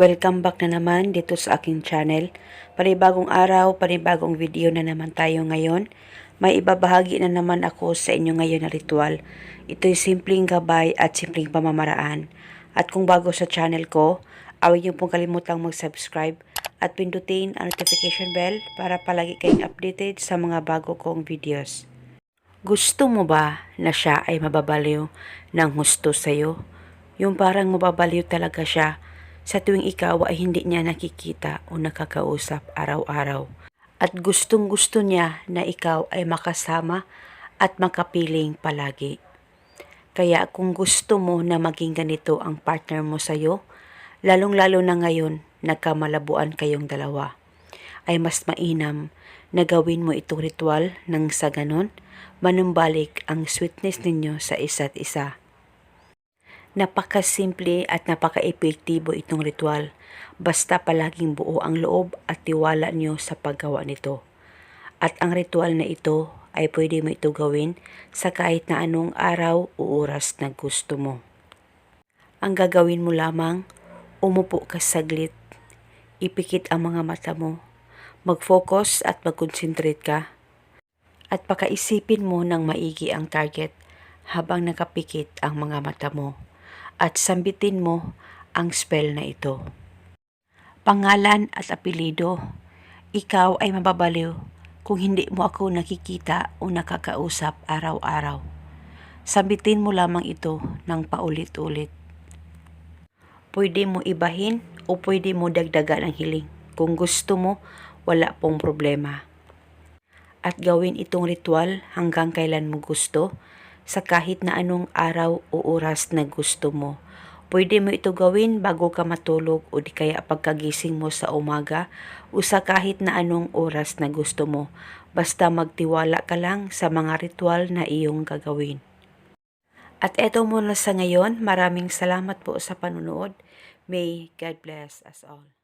Welcome back na naman dito sa aking channel. Panibagong araw, panibagong video na naman tayo ngayon. May ibabahagi na naman ako sa inyo ngayon na ritual. Ito'y simpleng gabay at simpleng pamamaraan. At kung bago sa channel ko, awin niyo pong kalimutang mag-subscribe at pindutin ang notification bell para palagi kayong updated sa mga bago kong videos. Gusto mo ba na siya ay mababaliw ng husto sa'yo? Yung parang mababaliw talaga siya sa tuwing ikaw ay hindi niya nakikita o nakakausap araw-araw. At gustong gusto niya na ikaw ay makasama at makapiling palagi. Kaya kung gusto mo na maging ganito ang partner mo sa'yo, lalong-lalo na ngayon nagkamalabuan kayong dalawa, ay mas mainam na gawin mo itong ritual nang sa ganon, manumbalik ang sweetness ninyo sa isa't isa. Napakasimple at napaka-epektibo itong ritual. Basta palaging buo ang loob at tiwala niyo sa paggawa nito. At ang ritual na ito ay pwede mo ito gawin sa kahit na anong araw o oras na gusto mo. Ang gagawin mo lamang, umupo ka saglit, ipikit ang mga mata mo, mag-focus at mag-concentrate ka, at pakaisipin mo ng maigi ang target habang nakapikit ang mga mata mo at sambitin mo ang spell na ito. Pangalan at apelido, ikaw ay mababaliw kung hindi mo ako nakikita o nakakausap araw-araw. Sambitin mo lamang ito ng paulit-ulit. Pwede mo ibahin o pwede mo dagdagan ang hiling. Kung gusto mo, wala pong problema. At gawin itong ritual hanggang kailan mo gusto sa kahit na anong araw o oras na gusto mo. Pwede mo ito gawin bago ka matulog o di kaya pagkagising mo sa umaga o sa kahit na anong oras na gusto mo. Basta magtiwala ka lang sa mga ritual na iyong gagawin. At eto muna sa ngayon, maraming salamat po sa panunood. May God bless us all.